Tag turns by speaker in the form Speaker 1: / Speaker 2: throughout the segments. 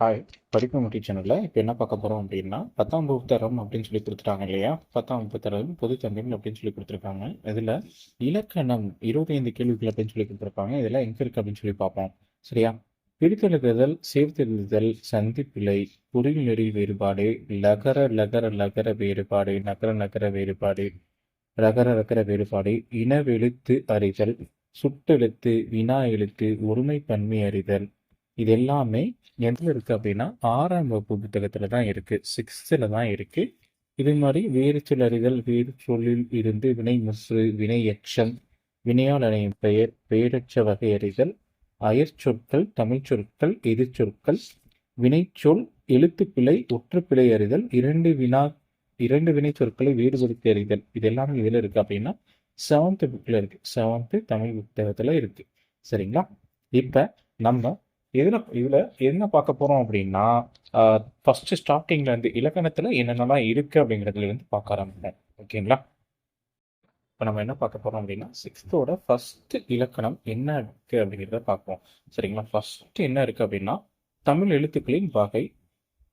Speaker 1: Hi படிப்பு முட்டி சேனலில் இப்போ என்ன பார்க்க போகிறோம் அப்படின்னா பத்தாம் வகுப்பு தரம் அப்படின்னு சொல்லி கொடுத்துட்டாங்க இல்லையா? பத்தாம் வகுப்பு தரம் பொது தமிழ் அப்படின்னு சொல்லி கொடுத்துருக்காங்க. இதில் இலக்கணம் இருபத்தைந்து கேள்விகள் அப்படின்னு சொல்லி கொடுத்துருக்காங்க இதில் எங்கே இருக்குது அப்படின்னு சொல்லி பார்ப்போம். சரியா? பிரித்தெழுதுதல் சேர்த்தெழுதுதல் சந்திப்பிழை பொருள் நெறி வேறுபாடு லகர லகர லகர வேறுபாடு நகர நகர வேறுபாடு ரகர ரகர வேறுபாடு இனவெழுத்து அறிதல் சுட்டெழுத்து வினா எழுத்து ஒருமைப்பன்மை அறிதல் இது எல்லாமே எதில் இருக்குது அப்படின்னா ஆறாம் வகுப்பு புத்தகத்தில் தான் இருக்குது சிக்ஸ்த்தில் தான் இருக்குது இது மாதிரி வேறு சிலறிதல் வேறு சொல்லில் இருந்து வினை முசு வினை எச்சம் வினையால் அணையும் பெயர் பெயரச்ச வகை அறிதல் அயற்சொற்கள் தமிழ் சொற்கள் எதிர்ச்சொற்கள் வினைச்சொல் எழுத்துப்பிழை ஒற்றுப்பிழை அறிதல் இரண்டு வினா இரண்டு வினை சொற்களை வேறுபடுத்தி அறிதல். இது எல்லாமே இதில் இருக்குது அப்படின்னா செவன்த்து புக்கில் இருக்குது செவன்த்து தமிழ் புத்தகத்தில் இருக்குது சரிங்களா? இப்போ நம்ம இதில் இதில் என்ன பார்க்க போகிறோம் அப்படின்னா ஃபஸ்ட்டு ஸ்டார்டிங்கில் இருந்து இலக்கணத்தில் என்னென்னலாம் இருக்குது அப்படிங்கிறதுல இருந்து பார்க்க ஆரம்பிப்போம். ஓகேங்களா? இப்போ நம்ம என்ன பார்க்க போகிறோம் அப்படின்னா சிக்ஸ்த்தோட ஃபஸ்ட்டு இலக்கணம் என்ன இருக்குது அப்படிங்கிறத பார்ப்போம். சரிங்களா? ஃபஸ்ட்டு என்ன இருக்குது அப்படின்னா தமிழ் எழுத்துக்களின் வகை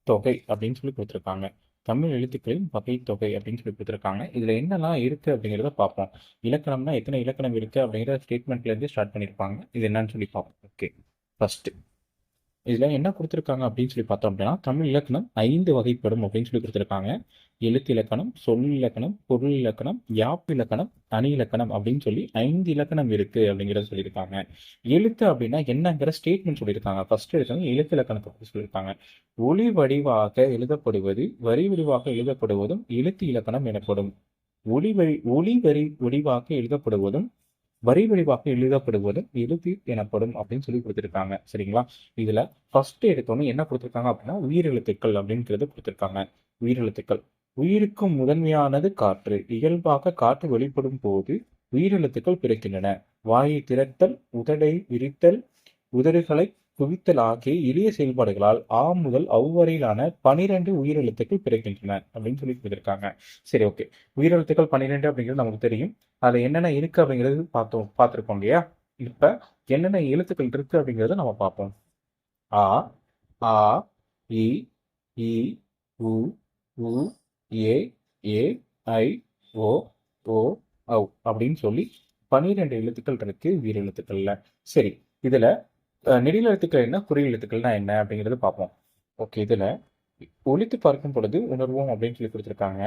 Speaker 1: தொகை அப்படின்னு சொல்லி கொடுத்துருக்காங்க. தமிழ் எழுத்துக்களின் வகை தொகை அப்படின்னு சொல்லி கொடுத்துருக்காங்க. இதில் என்னெல்லாம் இருக்குது அப்படிங்கிறத பார்ப்போம். இலக்கணம்னா எத்தனை இலக்கணம் இருக்குது அப்படிங்கிற ஸ்டேட்மெண்ட்லேருந்து ஸ்டார்ட் பண்ணியிருப்பாங்க. இது என்னன்னு சொல்லி பார்ப்போம். ஓகே ஃபஸ்ட்டு இதில் என்ன கொடுத்துருக்காங்க அப்படின்னு சொல்லி பார்த்தோம் அப்படின்னா தமிழ் இலக்கணம் ஐந்து வகைப்படும் அப்படின்னு சொல்லி கொடுத்துருக்காங்க. எழுத்து இலக்கணம் சொல் இலக்கணம் பொருள் இலக்கணம் யாப்பு இலக்கணம் தனி இலக்கணம் அப்படின்னு சொல்லி ஐந்து இலக்கணம் இருக்கு அப்படிங்கிறத சொல்லியிருக்காங்க. எழுத்து அப்படின்னா என்னங்கிற ஸ்டேட்மெண்ட் சொல்லியிருக்காங்க. ஃபர்ஸ்ட் எடுத்தவங்க எழுத்து இலக்கணத்தை பற்றி சொல்லியிருக்காங்க. ஒளி வடிவாக எழுதப்படுவது வரி வடிவாக எழுதப்படுவதும் எழுத்து இலக்கணம் எனப்படும். ஒளி வரி ஒளி வரி வடிவாக எழுதப்படுவதும் வரி விளைவாக எழுதப்படுவதும் எழுதி எனப்படும் அப்படின்னு சொல்லி கொடுத்துருக்காங்க. சரிங்களா? இதுல ஃபர்ஸ்ட் எடுத்தோன்னே என்ன கொடுத்துருக்காங்க அப்படின்னா உயிரெழுத்துக்கள் அப்படிங்கிறது கொடுத்துருக்காங்க. உயிரெழுத்துக்கள் உயிருக்கு முதன்மையானது காற்று. இயல்பாக காற்று வெளிப்படும் போது உயிரெழுத்துக்கள் பிறக்கின்றன. வாயை திறத்தல் உதடை விரித்தல் உதடுகளை குவித்தல் ஆகிய எளிய செயல்பாடுகளால் ஆ முதல் அவ்வரையிலான பனிரெண்டு உயிரெழுத்துக்கள் பிறக்கின்றன அப்படின்னு சொல்லி கொடுத்துருக்காங்க. சரி ஓகே உயிரெழுத்துக்கள் பன்னிரெண்டு அப்படிங்கிறது நமக்கு தெரியும். அதுல என்னென்ன இருக்கு அப்படிங்கிறது பார்த்தோம் பார்த்துருக்கோம் இல்லையா? இப்ப என்னென்ன எழுத்துக்கள் இருக்கு அப்படிங்கிறத நம்ம பார்ப்போம். ஆ ஆ இ இ உ உ ஏ ஏ ஐ ஓ ஓ ஔ அப்படின்னு சொல்லி பன்னிரெண்டு எழுத்துக்கள் இருக்கு உயிரெழுத்துக்கள்ல. சரி இதுல நெடில் எழுத்துக்கள் என்ன குறியல் எழுத்துக்கள்னா என்ன அப்படிங்கிறது பார்ப்போம். ஓகே இதில் ஒழித்து பார்க்கும் பொழுது உணர்வோம் அப்படின்னு சொல்லி கொடுத்துருக்காங்க.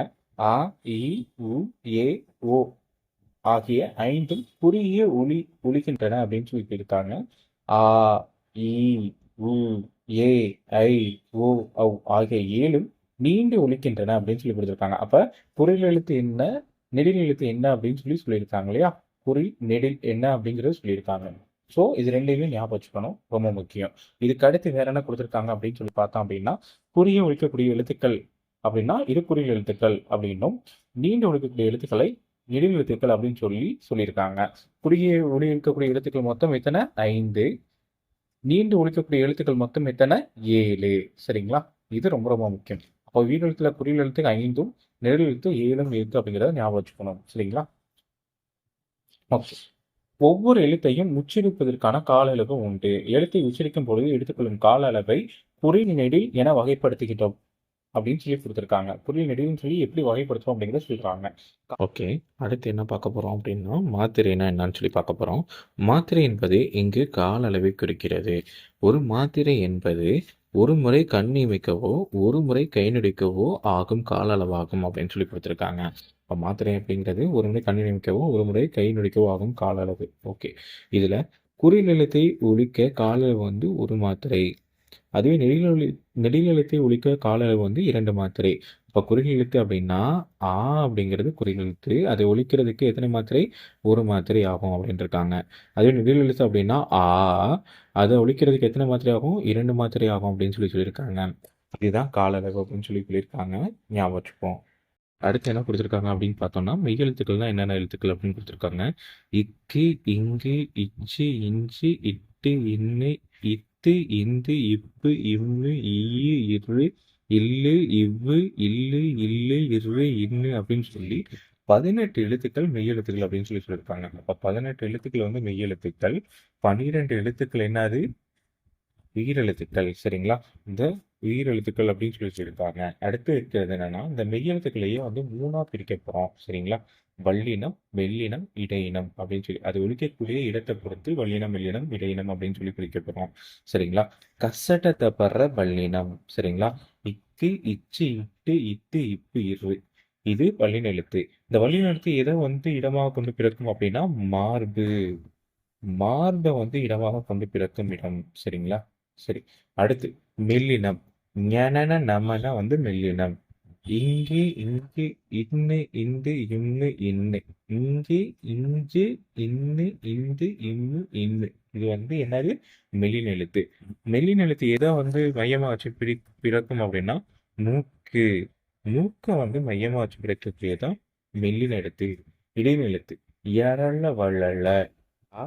Speaker 1: ஆ இ உ ஏ ஓ ஆகிய ஐந்தும் குறுகிய ஒளி ஒழிக்கின்றன அப்படின்னு சொல்லி இருக்காங்க ஆ இ உ ஏ ஐ ஓ ஔ ஆகிய ஏழும் நீண்டு ஒழிக்கின்றன அப்படின்னு சொல்லி கொடுத்துருக்காங்க. அப்போ பொருள் எழுத்து என்ன நெடில் எழுத்து என்ன அப்படின்னு சொல்லி சொல்லியிருக்காங்க இல்லையா? குறி நெடில் என்ன அப்படிங்கிறத சொல்லியிருக்காங்க. ஸோ இது ரெண்டையுமே ஞாபகம் வச்சுக்கணும். ரொம்ப முக்கியம். இதுக்கு அடுத்து வேற என்ன கொடுத்துருக்காங்க அப்படின்னு சொல்லி பார்த்தோம் அப்படின்னா குறிய ஒழிக்கக்கூடிய எழுத்துக்கள் அப்படின்னா இரு குறிய எழுத்துக்கள் அப்படின்னும் நீண்டு ஒழிக்கக்கூடிய எழுத்துக்களை நெடில் எழுத்துக்கள் அப்படின்னு சொல்லி சொல்லியிருக்காங்க. குறுகிய ஒளி இருக்கக்கூடிய எழுத்துக்கள் மொத்தம் எத்தனை? ஐந்து. நீண்டு ஒழிக்கக்கூடிய எழுத்துக்கள் மொத்தம் எத்தனை? ஏழு. சரிங்களா? இது ரொம்ப ரொம்ப முக்கியம். அப்போ வீடெழுத்துல குறியல் எழுத்துக்கு ஐந்தும் நெடில் எழுத்து ஏழும் இருக்கு அப்படிங்கிறத ஞாபகம் வச்சுக்கணும். சரிங்களா? ஓகே. ஒவ்வொரு எழுத்தையும் உச்சரிப்பதற்கான கால அளவு உண்டு. எழுத்தை உச்சரிக்கும் பொழுது எடுத்துக்கொள்ளும் கால அளவை குறில் நெடில் என வகைப்படுத்துகின்றோம் அப்படின்னு சொல்லி கொடுத்துருக்காங்க. குறில் நெடில்னு சொல்லி எப்படி வகைப்படுத்துறோம் அப்படிங்கிறத சொல்றாங்க.
Speaker 2: ஓகே அடுத்து என்ன பார்க்க போகிறோம் அப்படின்னா மாத்திரைனா என்னன்னு சொல்லி பார்க்க போகிறோம் மாத்திரை என்பது இங்கு கால அளவை குறிக்கிறது? ஒரு மாத்திரை என்பது ஒரு முறை கண் இமைக்கவோ ஒரு முறை கை நடிக்கவோ ஆகும் கால அளவாகும் அப்படின்னு சொல்லி கொடுத்துருக்காங்க. இப்போ மாத்திரை அப்படிங்கிறது ஒரு முறை கண் இமைக்கவோ ஒரு முறை கை நடிக்கவோ ஆகும் கால அளவு. ஓகே. இதில் குறில் எழுத்தை ஒழிக்க கால அளவு வந்து ஒரு மாத்திரை. அதுவே நெடிலொலி நெடிலெழுத்தை ஒழிக்க கால அளவு வந்து இரண்டு மாத்திரை. இப்போ குறுகிய எழுத்து அப்படின்னா ஆ அப்படிங்கிறது குறுகிய எழுத்து அதை ஒழிக்கிறதுக்கு எத்தனை மாத்திரை? ஒரு மாத்திரை ஆகும் அப்படின்னு இருக்காங்க. அதே நெடில் எழுத்து அப்படின்னா ஆ அதை ஒழிக்கிறதுக்கு எத்தனை மாத்திரை ஆகும்? இரண்டு மாத்திரை ஆகும் அப்படின்னு சொல்லி சொல்லியிருக்காங்க. இதுதான் கால அளவு அப்படின்னு சொல்லி சொல்லியிருக்காங்க. ஞாபகம் வச்சுப்போம். அடுத்து என்ன கொடுத்துருக்காங்க அப்படின்னு பார்த்தோம்னா மெய் எழுத்துக்கள்னா என்னென்ன எழுத்துக்கள் அப்படின்னு கொடுத்துருக்காங்க. இக்கு இங்கு இச்சு இஞ்சி இட்டு இன்னு இத்து இந்து இப்பு இம்மு ஈ இரு இல்லு இவ்வு இல்லு இல்லு இரு இன்னு அப்படின்னு சொல்லி பதினெட்டு எழுத்துக்கள் மெய் எழுத்துக்கள் அப்படின்னு சொல்லி சொல்லியிருக்காங்க. அப்போ பதினெட்டு எழுத்துக்கள் வந்து மெய் எழுத்துக்கள். பன்னிரெண்டு எழுத்துக்கள் என்னது?
Speaker 1: உயிரெழுத்துக்கள் சரிங்களா? இந்த உயிரெழுத்துக்கள் அப்படின்னு சொல்லி சொல்லியிருக்காங்க. அடுத்து இருக்கிறது என்னன்னா இந்த மெய்யெழுத்துக்களையே வந்து மூணா பிரிக்க போகிறோம் சரிங்களா? வல்லினம் மெல்லினம் இடையினம் அப்படின்னு சொல்லி அது ஒழிக்கக்கூடிய இடத்தை பொறுத்து வல்லினம் மெல்லினம் இடையினம் அப்படின்னு சொல்லி பிரிக்கப்படுறோம் சரிங்களா? கசடத்தை படுற வல்லினம். சரிங்களா? இக்கு இச்சு இட்டு இத்து இப்பு இரு. இது வல்லின எழுத்து. இந்த வல்லின எழுத்து எதை வந்து இடமாக கொண்டு பிறக்கும் அப்படின்னா மார்பு. மார்பை வந்து இடமாக கொண்டு பிறக்கும் இடம். சரிங்களா? சரி. அடுத்து மெல்லினம். ஞனன நமன வந்து மெல்லினம். இங்கே இங்கு இன்னு இந்து இன்னு இன்னு. இங்கே இஞ்சு இன்னு இந்து இன்னு இன்னு. இது வந்து என்னது? மெல்லின எழுத்து. மெல்லின எழுத்து எதை வந்து மையமா வச்சு பிரி பிறக்கும் அப்படின்னா மூக்கு. மூக்கை வந்து மையமா வச்சு பிறக்கக்கூடியதான் தான் எழுத்து. இடைநெழுத்து எழுத்து. எரள வள்ளல அ,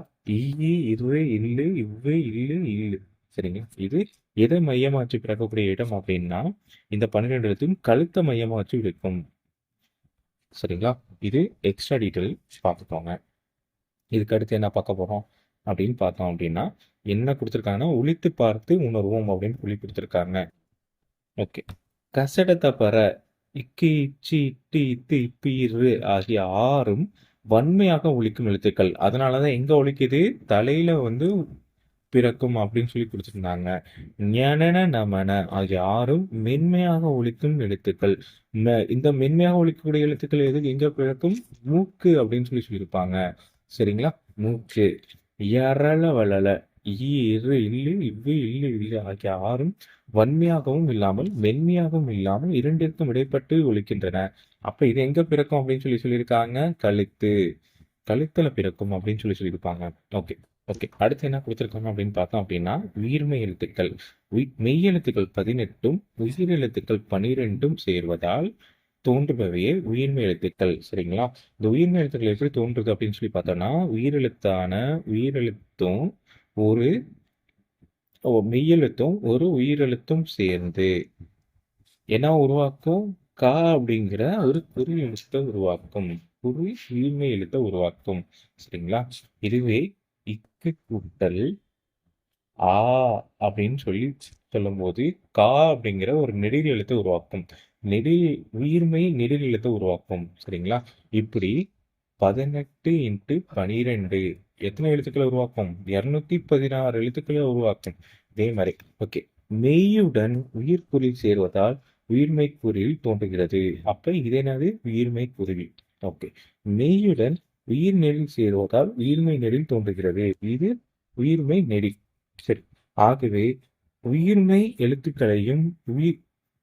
Speaker 1: இருவே இல்லு இவ்வே இல்லு இல்லு. சரிங்க. இது எதை மையமாச்சு பிறக்கக்கூடிய இடம் அப்படின்னா இந்த பன்னிரெண்டு இடத்தையும் கழுத்தை மையமா வச்சு இருக்கும். சரிங்களா? இது எக்ஸ்ட்ரா டீட்டெயில் பார்த்துக்கோங்க. இதுக்கு அடுத்து என்ன பார்க்க போறோம் அப்படின்னு பார்த்தோம் அப்படின்னா என்ன கொடுத்துருக்காங்கன்னா உளித்து பார்த்து உணர்வோம் அப்படின்னு சொல்லி கொடுத்துருக்காங்க. ஓகே கசடத்தை பற இக்கு இச்சி இட்டு இத்து இப்பு இரு ஆகிய ஆறும் வன்மையாக ஒழிக்கும் எழுத்துக்கள். அதனாலதான் எங்க ஒழிக்குது தலையில வந்து பிறக்கும் அப்படின்னு சொல்லி கொடுத்துருந்தாங்க. ஞானன நமன. ஆகிய ஆறும் மென்மையாக ஒழிக்கும் எழுத்துக்கள். இந்த மென்மையாக ஒழிக்கக்கூடிய எழுத்துக்கள் எது? எங்க பிறக்கும்? மூக்கு அப்படின்னு சொல்லி சொல்லியிருப்பாங்க. சரிங்களா? மூக்கு. எரள வளல இரு இல்லு இவ்வு இல்லு இல்லு. ஆகிய ஆறும் வன்மையாகவும் இல்லாமல் மென்மையாகவும் இல்லாமல் இரண்டிற்கும் இடைப்பட்டு ஒழிக்கின்றன. அப்ப இது எங்க பிறக்கும் அப்படின்னு சொல்லி சொல்லியிருக்காங்க? கழுத்து. கழுத்துல பிறக்கும் அப்படின்னு சொல்லி சொல்லியிருப்பாங்க. ஓகே. ஓகே அடுத்து என்ன கொடுத்துருக்காங்க அப்படின்னு பார்த்தோம் அப்படின்னா உயிர்மை எழுத்துக்கள். உய்- மெய் எழுத்துக்கள் பதினெட்டும் உயிர் எழுத்துக்கள் பனிரெண்டும் சேர்வதால் தோன்றுபவையே உயிர்மை எழுத்துக்கள். சரிங்களா? இந்த உயிர்மை எழுத்துக்கள் எப்படி தோன்றுது அப்படின்னு சொல்லி பார்த்தோம்னா உயிரெழுத்தான உயிரெழுத்தும் ஒரு மெய்யெழுத்தும் ஒரு உயிரெழுத்தும் சேர்ந்து என்ன உருவாக்கும்? கா அப்படிங்கிற ஒரு குறி எழுத்தை உருவாக்கும். குறி உயிர்மை எழுத்தை உருவாக்கும். சரிங்களா? இதுவே இக்கு கூட்டல் ஆ அப்படின்னு சொல்லி சொல்லும்போது கா அப்படிங்கிற ஒரு நெடில் எழுத்தை உருவாக்கும். நெடி உயிர்மை நெடில் எழுத்தை உருவாக்கும். சரிங்களா? இப்படி பதினெட்டு இன்ட்டு பனிரெண்டு எத்தனை எழுத்துக்களை உருவாக்கும்? இருநூத்தி பதினாறு எழுத்துக்களை உருவாக்கும். இதே மாதிரி. ஓகே. மெய்யுடன் உயிர்க்குறி சேர்வதால் உயிர்மை குறில் தோன்றுகிறது. அப்ப இது என்னது? உயிர்மை குருவி ஓகே. மெய்யுடன் உயிர் நெடில் சேர்வதால் உயிர்மை நெறில் தோன்றுகிறது. இது உயிர்மை நெறி. சரி. ஆகவே உயிர்மை எழுத்துக்களையும் உயிர்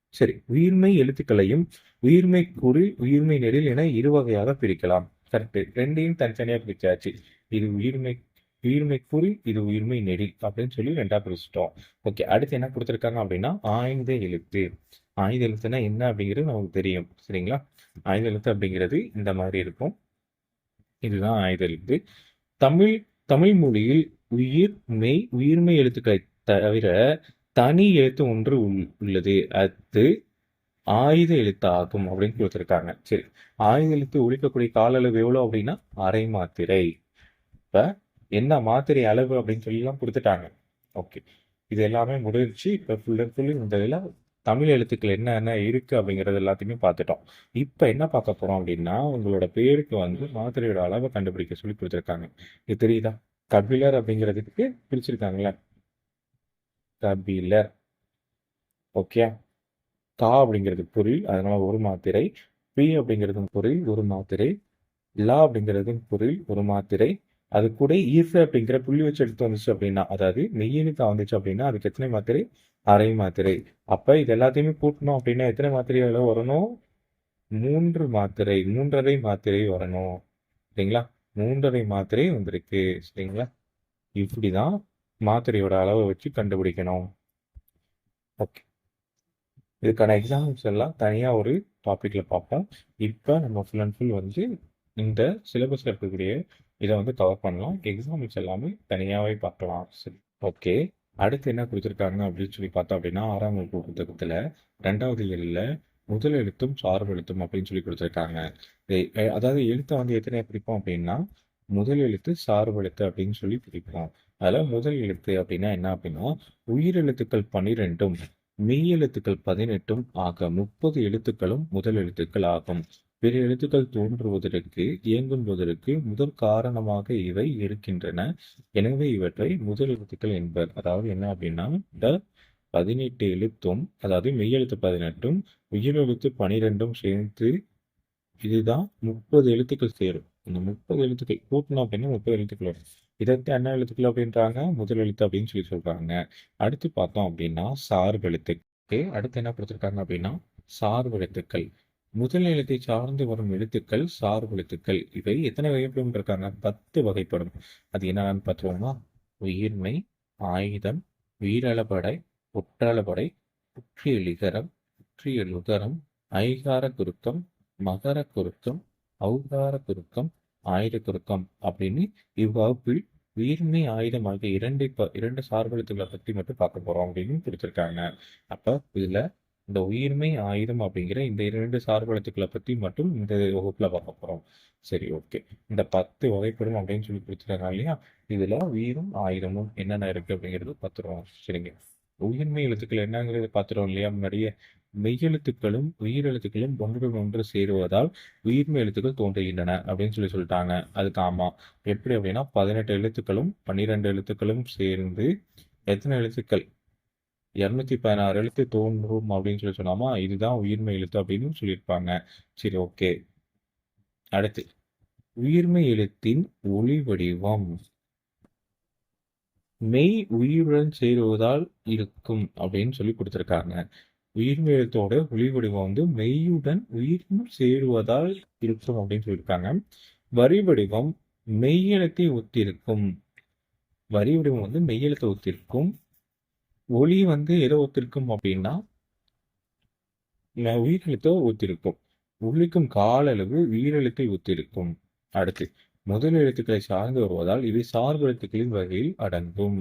Speaker 1: சரி. உயிர்மை எழுத்துக்களையும் உயிர்மை குறில் உயிர்மை நெறில் என இரு வகையாக பிரிக்கலாம். கரெக்ட். ரெண்டையும் தனித்தனியா பிரிச்சாச்சு. இது உயிர்மை உயிர்மை குறில் இது உயிர்மை நெறி அப்படின்னு சொல்லி ரெண்டா பிரிச்சிட்டோம். ஓகே. அடுத்து என்ன கொடுத்துருக்காங்க அப்படின்னா ஆய்ந்த எழுத்து. ஆயுத எழுத்துனா என்ன அப்படிங்கிறது நமக்கு தெரியும். சரிங்களா? ஆயுத எழுத்து அப்படிங்கிறது இந்த மாதிரி இருக்கும். இதுதான் ஆயுத எழுத்து தமிழ் தமிழ் மொழியில் உயிர் மெய் உயிர்மை எழுத்துக்களை தவிர தனி எழுத்து ஒன்று உள்- உள்ளது. அது ஆயுத எழுத்தாகும் அப்படின்னு கொடுத்துருக்காங்க. சரி ஆயுத எழுத்து ஒழிக்கக்கூடிய கால அளவு எவ்வளவு அப்படின்னா? அரை மாத்திரை. இப்ப என்ன மாத்திரை அளவு அப்படின்னு சொல்லி எல்லாம் கொடுத்துட்டாங்க. ஓகே இது எல்லாமே முடிஞ்சு இப்ப ஃபுல் அண்ட் ஃபுல்லு இந்த இதுல தமிழ் எழுத்துக்கள் என்னென்ன இருக்கு அப்படிங்கிறது எல்லாத்தையுமே பார்த்துட்டோம். இப்ப என்ன பார்க்க போறோம் அப்படின்னா உங்களோட பேருக்கு வந்து மாத்திரையோட அளவை கண்டுபிடிக்க சொல்லி கொடுத்துருக்காங்க. இது தெரியுதா? கபிலர் அப்படிங்கிறதுக்கு பிரிச்சிருக்காங்களே கபிலர். ஓகே. கா அப்படிங்கிறது பொருள் அதனால ஒரு மாத்திரை. பி அப்படிங்கிறது பொருள் ஒரு மாத்திரை. லா அப்படிங்கிறது பொருள் ஒரு மாத்திரை. அது கூட ஈச அப்படிங்கிற புள்ளி வச்சு எடுத்து வந்துச்சு அப்படின்னா அதாவது மெய்யெழுத்தா வந்துச்சு அப்படின்னா அதுக்கு எத்தனை மாத்திரை? அரை மாத்திரை. அப்ப இது எல்லாத்தையுமே கூட்டணும் அப்படின்னா எத்தனை மாத்திரைகள் வரணும்? மூன்று மாத்திரை மூன்றரை மாத்திரை வரணும். சரிங்களா? மூன்றரை மாத்திரை வந்திருக்கு. சரிங்களா? இப்படிதான் மாத்திரையோட அளவை வச்சு கண்டுபிடிக்கணும். ஓகே இதுக்கான எக்ஸாம்ஸ் எல்லாம் தனியா ஒரு டாபிக்ல பார்ப்போம். இப்போ நம்ம ஃபுல் அண்ட் ஃபுல் வந்து இந்த சிலபஸ்ல இருக்கக்கூடிய இதை வந்து கவர் பண்ணலாம். எக்ஸாம்பிள்ஸ் எல்லாமே தனியாவே பார்க்கலாம். சரி ஓகே அடுத்து என்ன கொடுத்துருக்காங்க அப்படின்னு சொல்லி பார்த்தோம் அப்படின்னா ஆறாம் வகுப்பு புத்தகத்தில் ரெண்டாவது எழுல முதல் எழுத்தும் சார்பு எழுத்தும் அப்படின்னு சொல்லி கொடுத்துருக்காங்க. அதாவது எழுத்தை வந்து எத்தனை பிரிப்போம் அப்படின்னா முதல் எழுத்து சார்பு எழுத்து அப்படின்னு சொல்லி பிரிப்போம்.
Speaker 2: அதில் முதல் எழுத்து அப்படின்னா என்ன அப்படின்னா உயிரெழுத்துக்கள் பன்னிரெண்டும் மெய் எழுத்துக்கள் பதினெட்டும் ஆக முப்பது எழுத்துக்களும் முதல் எழுத்துக்கள் ஆகும். பிற எழுத்துக்கள் தோன்றுவதற்கு இயங்குவதற்கு முதல் காரணமாக இவை இருக்கின்றன. எனவே இவற்றை முதல் எழுத்துக்கள் என்பர் அதாவது என்ன அப்படின்னா இந்த பதினெட்டு எழுத்தும் அதாவது மெய்யெழுத்து பதினெட்டும் உயிரெழுத்து பனிரெண்டும் சேர்த்து இதுதான் முப்பது எழுத்துக்கள் சேரும். இந்த முப்பது எழுத்துக்கள் கூட்டணும் அப்படின்னா முப்பது எழுத்துக்கள் வரும். இதற்கு என்ன எழுத்துக்கள் அப்படின்றாங்க? முதல் எழுத்து அப்படின்னு சொல்லி சொல்றாங்க. அடுத்து பார்த்தோம் அப்படின்னா சார்பு எழுத்துக்கு அடுத்து என்ன கொடுத்துருக்காங்க அப்படின்னா சார்பு எழுத்துக்கள். முதல் எழுத்தை சார்ந்து வரும் எழுத்துக்கள் சார்பு எழுத்துக்கள். இவை எத்தனை வகைப்படும் இருக்காங்க? பத்து வகைப்படும் அது என்னென்னு பார்த்துருவோமா உயிர்மை ஆயுதம் உயிரளபடை ஒற்றளபடை புற்றியலிகரம் புற்றியலுகரம் ஐகார குறுக்கம் மகர குறுக்கம் ஔகார குறுக்கம் ஆயுத குறுக்கம் அப்படின்னு இவ்வகுப்பில் உயிர்மை ஆயுதம் ஆகிய இரண்டு ப- இரண்டு சார்பெழுத்துக்களை பற்றி மட்டும் பார்க்க போறோம் அப்படின்னு கொடுத்துருக்காங்க. அப்ப இதுல இந்த உயிர்மை ஆயுதம் அப்படிங்கிற இந்த இரண்டு சார்பெழுத்துக்களை பத்தி மட்டும் இந்த வகுப்புல பார்க்க போறோம். சரி ஓகே இந்த பத்து வகைப்படும் அப்படின்னு சொல்லி கொடுத்துருக்காங்க இல்லையா? இதுல உயிரும் ஆயுதமும் என்னென்ன இருக்கு அப்படிங்கிறது பார்த்துருவோம். சரிங்க. உயிர்மை எழுத்துக்கள் என்னங்கிறது பார்த்துருவோம் இல்லையா? முன்னாடியே மெய்யெழுத்துக்களும் உயிரெழுத்துக்களும் ஒன்றுடன் ஒன்று சேருவதால் உயிர்மை எழுத்துக்கள் தோன்றுகின்றன அப்படின்னு சொல்லி சொல்லிட்டாங்க. அதுக்கு ஆமா. எப்படி அப்படின்னா பதினெட்டு எழுத்துக்களும் பன்னிரெண்டு எழுத்துக்களும் சேர்ந்து எத்தனை எழுத்துக்கள்? இருநூத்தி பதினாறு எழுத்து தோன்றும் அப்படின்னு சொல்லி சொன்னாமா? இதுதான் உயிர்மை எழுத்து அப்படின்னு சொல்லியிருப்பாங்க. சரி ஓகே அடுத்து உயிர்மை எழுத்தின் ஒளி வடிவம். மெய் உயிருடன் சேருவதால் இருக்கும் அப்படின்னு சொல்லி கொடுத்துருக்காங்க. உயிர்மை எழுத்தோட ஒளி வடிவம் வந்து மெய்யுடன் உயிரும் சேருவதால் இருக்கும் அப்படின்னு சொல்லியிருக்காங்க. வரி வடிவம் மெய்யெழுத்தை ஒத்திருக்கும். வரி வடிவம் வந்து மெய்யெழுத்தை ஒத்திருக்கும். ஒளி வந்து எதை ஒத்திருக்கும் அப்படின்னா உயிரெழுத்தை ஒத்திருக்கும். ஒளிக்கும் கால அளவு உயிரெழுத்தை ஒத்திருக்கும். அடுத்து முதல் எழுத்துக்களை சார்ந்து வருவதால் இவை சார்பு எழுத்துக்களின் வகையில் அடங்கும்.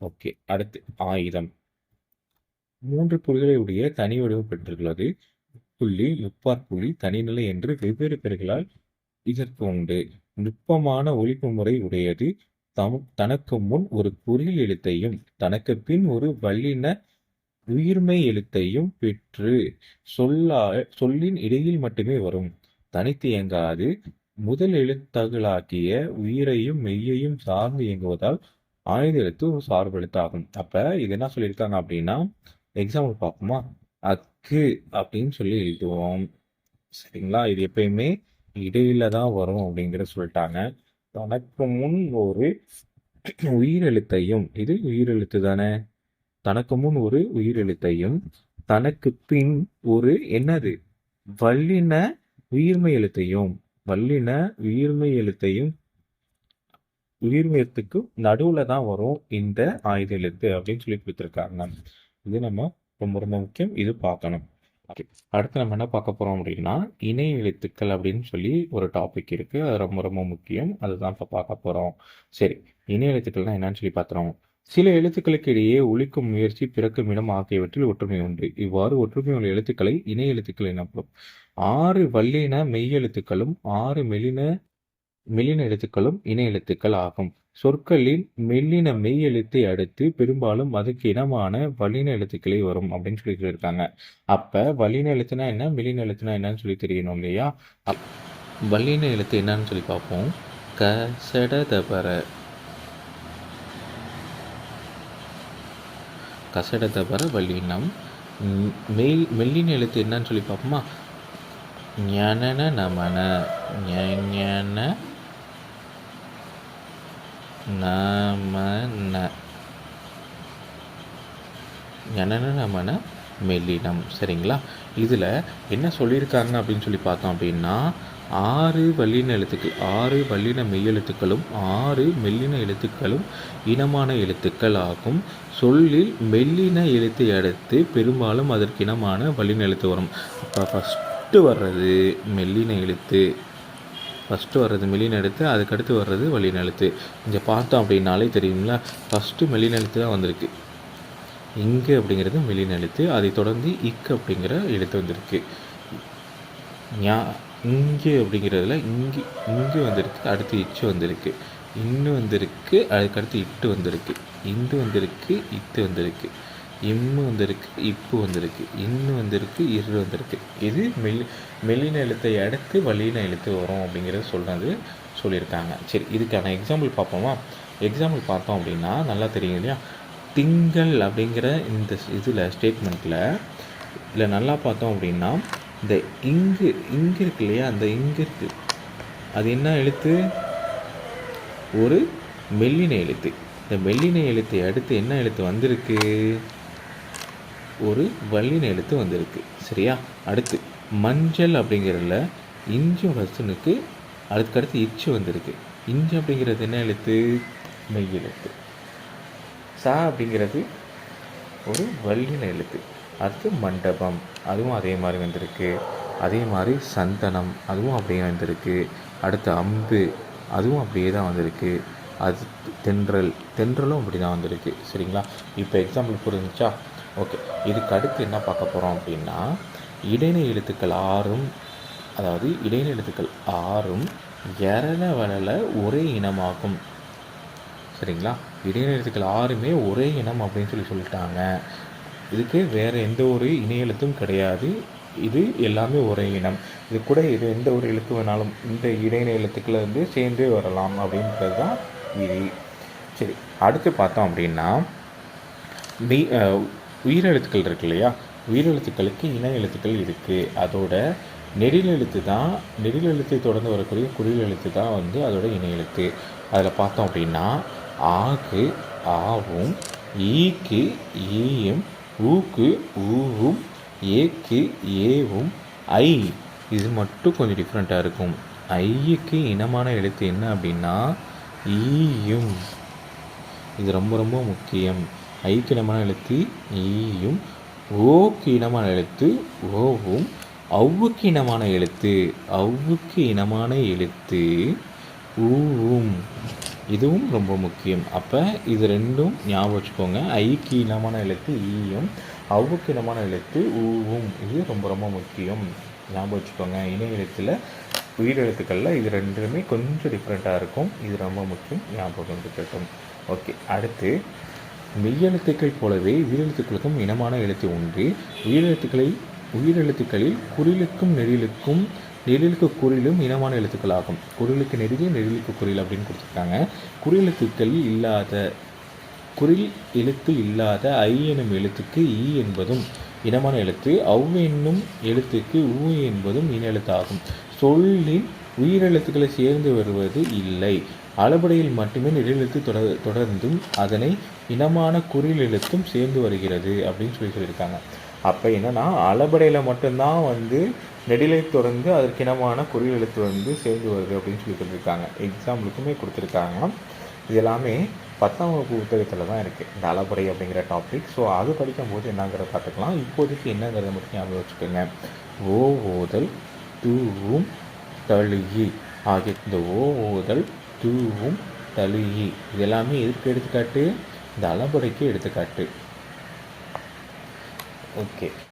Speaker 2: ஓகே அடுத்து ஆயுதம். மூன்று புள்ளிகளை உடைய தனி வடிவம் பெற்றுள்ளது. புள்ளி முப்பாற்புள்ளி தனிநிலை என்று வெவ்வேறு பெயர்களால் இதற்கு உண்டு. நுட்பமான ஒழிப்பு முறை உடையது. தம் தனக்கு முன் ஒரு குறில் எழுத்தையும் தனக்கு பின் ஒரு வல்லின உயிர்மை எழுத்தையும் பெற்று சொல்லா சொல்லின் இடையில் மட்டுமே வரும். தனித்து இயங்காது. முதல் எழுத்தகளாகிய உயிரையும் மெய்யையும் சார்ந்து இயங்குவதால் ஆயுத எழுத்து ஒரு சார்பு எழுத்தாகும். அப்ப இது என்ன சொல்லியிருக்காங்க அப்படின்னா எக்ஸாம்பிள் பார்ப்போமா? அக்கு அப்படின்னு சொல்லி எழுதுவோம். சரிங்களா? இது எப்பயுமே இடையில தான் வரும் அப்படிங்கிறத சொல்லிட்டாங்க. தனக்கு முன் ஒரு உயிரெழுத்தையும். இது உயிரெழுத்து தானே? தனக்கு முன் ஒரு உயிரெழுத்தையும் தனக்கு பின் ஒரு என்னது? வல்லின உயிர்மை எழுத்தையும். வல்லின உயிர்மை எழுத்தையும் உயிர்மையத்துக்கு நடுவில் நடுவுல தான் வரும் இந்த ஆயுத எழுத்து அப்படின்னு சொல்லி கொடுத்துருக்காங்க. இது நம்ம ரொம்ப ரொம்ப முக்கியம். இது பார்க்கணும். ஓகே அடுத்து நம்ம என்ன பார்க்க போகிறோம் அப்படின்னா இணை எழுத்துக்கள் அப்படின்னு சொல்லி ஒரு டாபிக் இருக்கு. அது ரொம்ப ரொம்ப முக்கியம். அதுதான் இப்போ பார்க்க போகிறோம் சரி. இணை எழுத்துக்கள்னா என்னன்னு சொல்லி பார்த்துறோம் சில எழுத்துக்களுக்கு இடையே ஒழிக்கும் முயற்சி பிறக்கும் இடம் ஆகியவற்றில் ஒற்றுமை உண்டு. இவ்வாறு ஒற்றுமை உள்ள எழுத்துக்களை இணை எழுத்துக்கள் எனப்படும். ஆறு வல்லின மெய் எழுத்துக்களும் ஆறு மெலின மெலின எழுத்துக்களும் இணை எழுத்துக்கள் ஆகும். சொற்களில் மெல்லின மெய் எழுத்தை அடுத்து பெரும்பாலும் அதுக்கு இனமான வலின எழுத்துக்களே வரும் அப்படின்னு சொல்லி சொல்லியிருக்காங்க. அப்போ வலின எழுத்துனா என்ன மெல்லின எழுத்துனா என்னன்னு சொல்லி தெரியணும் இல்லையா? அப் வல்லின எழுத்து என்னன்னு சொல்லி பார்ப்போம். க செட தபர கசட தபர வல்லினம். ம், மெல்லின எழுத்து என்னன்னு சொல்லி பார்ப்போமா? ஞனன நமன ஞன நமன. ஞனன நமன மெல்லினம். சரிங்களா? இதில் என்ன சொல்லியிருக்காங்க அப்படின்னு சொல்லி பார்த்தோம் அப்படின்னா ஆறு வல்லின எழுத்துக்கள் ஆறு வல்லின மெய்யெழுத்துக்களும் ஆறு மெல்லின எழுத்துக்களும் இனமான எழுத்துக்கள் ஆகும். சொல்லில் மெல்லின எழுத்தை அடுத்து பெரும்பாலும் அதற்கு இனமான வல்லின எழுத்து வரும். அப்போ ஃபஸ்ட்டு வர்றது மெல்லின எழுத்து. ஃபஸ்ட்டு வர்றது மெல்லின அதுக்கடுத்து வர்றது வல்லின இங்கே பார்த்தோம் அப்படின்னாலே தெரியுங்களா ஃபஸ்ட்டு மெலிநழுத்து தான் வந்திருக்கு. இங்கு அப்படிங்கிறது மெலிநழுத்து அதை தொடர்ந்து இக்கு அப்படிங்கிற எழுத்து வந்திருக்கு. ஞா இங்கு அப்படிங்கிறதுல இங்கு இங்கு வந்திருக்கு அடுத்து இச்சு வந்திருக்கு. இன்னு வந்திருக்கு அதுக்கடுத்து இட்டு வந்திருக்கு. இந்து வந்திருக்கு இத்து வந்திருக்கு. இம்மு வந்திருக்கு இப்பு வந்திருக்கு இன்னு வந்திருக்கு இரு வந்திருக்கு. இது மெல் மெல்லின எழுத்தை அடுத்து வலியின எழுத்து வரும் அப்படிங்கிறத சொல்கிறது சொல்லியிருக்காங்க. சரி இதுக்கான எக்ஸாம்பிள் பார்ப்போமா? எக்ஸாம்பிள் பார்த்தோம் அப்படின்னா நல்லா தெரியும் இல்லையா? திங்கள் அப்படிங்கிற இந்த இதில் ஸ்டேட்மெண்ட்டில் இல்லை நல்லா பார்த்தோம் அப்படின்னா இந்த இங்கு இங்கு இருக்கு இல்லையா? அந்த இங்கு இருக்கு. அது என்ன எழுத்து? ஒரு மெல்லின எழுத்து. இந்த மெல்லின எழுத்தை அடுத்து என்ன எழுத்து வந்திருக்கு? ஒரு வள்ளின எழுத்து வந்திருக்கு. சரியா? அடுத்து மஞ்சள் அப்படிங்கிறதுல இஞ்சி வசனுக்கு அதுக்கடுத்து இச்சு வந்திருக்கு. இஞ்சி அப்படிங்கிறது என்ன எழுத்து? மெய் எழுத்து. சா அப்படிங்கிறது ஒரு வள்ளின எழுத்து. அடுத்து மண்டபம் அதுவும் அதே மாதிரி வந்திருக்கு. அதே மாதிரி சந்தனம் அதுவும் அப்படியே வந்திருக்கு. அடுத்து அம்பு அதுவும் அப்படியே தான் வந்திருக்கு. அது தென்றல் தென்றலும் அப்படி தான் வந்திருக்கு. சரிங்களா? இப்போ எக்ஸாம்பிள் புரிஞ்சுச்சா? ஓகே இதுக்கு அடுத்து என்ன பார்க்க போகிறோம் அப்படின்னா இடைநிலை எழுத்துக்கள் ஆறும் அதாவது இடைநிலை எழுத்துக்கள் ஆறும் எரல வளல ஒரே இனமாகும். சரிங்களா? இடைநிலை எழுத்துக்கள் ஆறுமே ஒரே இனம் அப்படின்னு சொல்லி சொல்லிட்டாங்க. இதுக்கு வேறு எந்த ஒரு இணை எழுத்தும் கிடையாது. இது எல்லாமே ஒரே இனம். இது கூட இது எந்த ஒரு எழுத்து வேணாலும் இந்த இடைநிலை எழுத்துக்களை வந்து சேர்ந்தே வரலாம் அப்படின்றது தான் விதி. சரி அடுத்து பார்த்தோம் அப்படின்னா மெய் உயிரெழுத்துக்கள் இருக்கு இல்லையா? உயிரெழுத்துக்களுக்கு இணை எழுத்துக்கள் இருக்குது அதோட நெடில் எழுத்து தான் நெடில் எழுத்தை தொடர்ந்து வரக்கூடிய குறில் எழுத்து தான் வந்து அதோட இணை எழுத்து. அதில் பார்த்தோம் அப்படின்னா ஆக்கு ஆவும் ஈக்கு ஈயும் ஊக்கு ஊவும் ஏக்கு ஏவும் ஐ. இது மட்டும் கொஞ்சம் டிஃப்ரெண்ட்டாக இருக்கும். ஐக்கு இனமான எழுத்து என்ன அப்படின்னா ஈயும். இது ரொம்ப ரொம்ப முக்கியம். ஐக்கு இனமான எழுத்து ஈயும் ஓக்கு இனமான எழுத்து ஓவும் அவ்வுக்கு இனமான எழுத்து அவ்வுக்கு இனமான எழுத்து ஊவும். இதுவும் ரொம்ப முக்கியம். அப்போ இது ரெண்டும் ஞாபகம் வச்சுக்கோங்க. ஐக்கு இனமான எழுத்து ஈயும் அவ்வுக்கு இனமான எழுத்து ஊவும். இது ரொம்ப ரொம்ப முக்கியம். ஞாபகம் வச்சுக்கோங்க. இணை எழுத்தில் உயிரெழுத்துக்களில் இது ரெண்டுமே கொஞ்சம் டிஃப்ரெண்ட்டாக இருக்கும். இது ரொம்ப முக்கியம். ஞாபகம் இருக்கட்டும் ஓகே அடுத்து மெய்யெழுத்துக்கள் போலவே உயிரெழுத்துக்களுக்கும் இனமான எழுத்து உண்டு உயிரெழுத்துக்களை உயிரெழுத்துக்களில் குறிலுக்கும் நெறிலுக்கும் நெறிலுக்கு குறிலும் இனமான எழுத்துக்கள் ஆகும் குறிலுக்கு நெடிலும் நெறிலுக்கு குறில் அப்படின்னு கொடுத்துருக்காங்க. குறியெழுத்துக்கள் இல்லாத குறில் எழுத்து இல்லாத ஐ எனும் எழுத்துக்கு ஈ என்பதும் இனமான எழுத்து அவ் என்னும் எழுத்துக்கு ஊ என்பதும் இன எழுத்தாகும் சொல்லின் உயிரெழுத்துக்களை சேர்ந்து வருவது இல்லை. அளபடையில் மட்டுமே நெடிலெழுத்து தொடர் தொடர்ந்தும் அதனை இனமான குறியில் எழுத்தும் சேர்ந்து வருகிறது அப்படின்னு சொல்லி சொல்லியிருக்காங்க. அப்போ என்னன்னா அளபடையில் மட்டும்தான் வந்து நெடிலை தொடர்ந்து அதற்கு இனமான குறில் எழுத்து வந்து சேர்ந்து வருது அப்படின்னு சொல்லி சொல்லியிருக்காங்க. எக்ஸாம்பிளுக்குமே கொடுத்துருக்காங்க. இது எல்லாமே பத்தாம் வகுப்பு புத்தகத்தில் தான் இருக்குது இந்த அளபடை அப்படிங்கிற டாபிக் ஸோ அது படிக்கும்போது என்னங்கிறத பார்த்துக்கலாம். இப்போதைக்கு என்னங்கிறத மட்டும் ஞாபகம் வச்சுக்கோங்க. ஓ ஓதல் தூவும் தழுகி ஆகிய இந்த ஓ ஓதல் தூவும் தழுகி. இதெல்லாமே எதுக்கு எடுத்துக்காட்டு? இந்த அளபடைக்கு எடுத்துக்காட்டு. ஓகே.